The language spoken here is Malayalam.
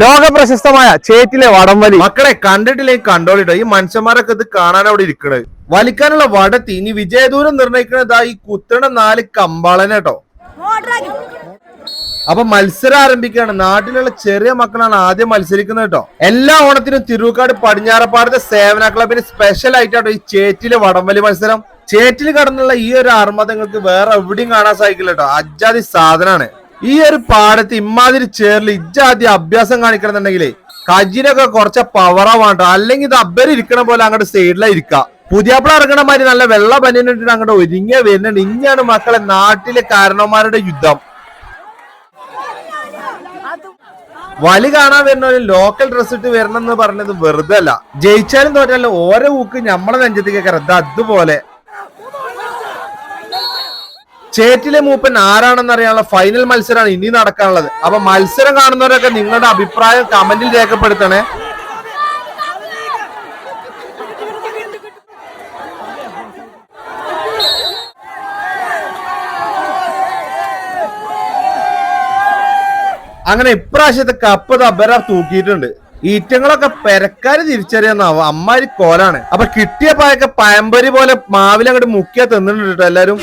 ലോക പ്രശസ്തമായ ചേറ്റിലെ വടംവലി. മക്കളെ കണ്ടിട്ടില്ലേ കണ്ടോളിട്ടോ. ഈ മനുഷ്യന്മാരൊക്കെ ഇത് കാണാൻ അവിടെ ഇരിക്കണത് വലിക്കാനുള്ള വടത്തി. ഇനി വിജയദൂരം നിർണയിക്കണതാ ഈ കുത്തണ നാല് കമ്പാളനേട്ടോ അപ്പൊ മത്സരം ആരംഭിക്കുകയാണ്. നാട്ടിലുള്ള ചെറിയ മക്കളാണ് ആദ്യം മത്സരിക്കുന്നത് കേട്ടോ എല്ലാ ഓണത്തിനും തിരുവക്കാട് പടിഞ്ഞാറപ്പാടത്തെ സേവന ക്ലബിന് സ്പെഷ്യൽ ആയിട്ടാട്ടോ ഈ ചേറ്റിലെ വടംവലി മത്സരം. ചേറ്റിൽ കടന്നുള്ള ഈ ഒരു അർമ്മതങ്ങൾക്ക് വേറെ എവിടെയും കാണാൻ സാധിക്കില്ല കേട്ടോ അജാതി സാധനാണ്. ഈ ഒരു പാടത്ത് ഇമാതിരി ചേറിൽ ഇജാതി അഭ്യാസം കാണിക്കണമെന്നുണ്ടെങ്കിലേ കജിനൊക്കെ കുറച്ച് വേണ്ട. അല്ലെങ്കിൽ ഇത് അബ്ബര് ഇരിക്കണ പോലെ അങ്ങോട്ട് സൈഡിലാ ഇരിക്കുക പുതിയാപ്പിള ഇറങ്ങണ മാതിരി നല്ല വെള്ള പനിയിട്ട് അങ്ങോട്ട് ഒരുങ്ങിയ വരുന്നുണ്ട്. ഇങ്ങനെയാണ് മക്കളെ നാട്ടിലെ കാരണവന്മാരുടെ യുദ്ധം. വലി കാണാൻ വരുന്ന ഒരു ലോക്കൽ ഡ്രസ് ഇട്ട് വരണം എന്ന് പറഞ്ഞത് വെറുതെ അല്ല. ജയിച്ചാലും തോറ്റാലും ഓരോ ഊക്ക് നമ്മളെ നെഞ്ചത്തേക്ക് കറത് അതുപോലെ. ചേറ്റിലെ മൂപ്പൻ ആരാണെന്ന് അറിയാനുള്ള ഫൈനൽ മത്സരമാണ് ഇനി നടക്കാനുള്ളത്. അപ്പൊ മത്സരം കാണുന്നവരൊക്കെ നിങ്ങളുടെ അഭിപ്രായം കമന്റിൽ രേഖപ്പെടുത്തണേ. അങ്ങനെ ഇപ്രാവശ്യത്തെ കപ്പ് തബര തൂക്കിയിട്ടുണ്ട്. ഈറ്റങ്ങളൊക്കെ പെരക്കാര് തിരിച്ചറിയാന്ന അമ്മാരി കോലാണ്. അപ്പൊ കിട്ടിയ പായൊക്കെ പയമ്പരി പോലെ മാവിലങ്ങോട്ട് മുക്കിയാ തിന്നിട്ടുണ്ട് എല്ലാരും.